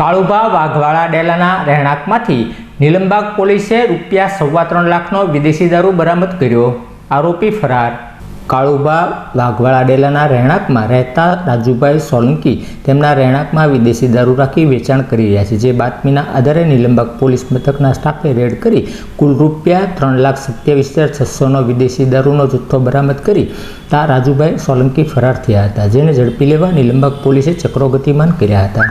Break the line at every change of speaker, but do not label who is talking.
કાળુભા વાઘવાળા ડેલાના રહેણાંકમાંથી નીલમબાગ પોલીસે રૂપિયા સવા ત્રણ લાખનો વિદેશી દારૂ બરામદ કર્યો. આરોપી ફરાર. કાળુભા વાઘવાળા ડેલાના રહેણાંકમાં રહેતા રાજુભાઈ સોલંકી તેમના રહેણાંકમાં વિદેશી દારૂ રાખી વેચાણ કરી રહ્યા છે, જે બાતમીના આધારે નીલમબાગ પોલીસ મથકના સ્ટાફે રેડ કરી કુલ રૂપિયા ત્રણ લાખ સત્યાવીસ હજાર છસોનો વિદેશી દારૂનો જથ્થો બરામદ કરી તા રાજુભાઈ સોલંકી ફરાર થયા હતા, જેને ઝડપી લેવા નીલમબાગ પોલીસે ચક્રો ગતિમાન કર્યા હતા.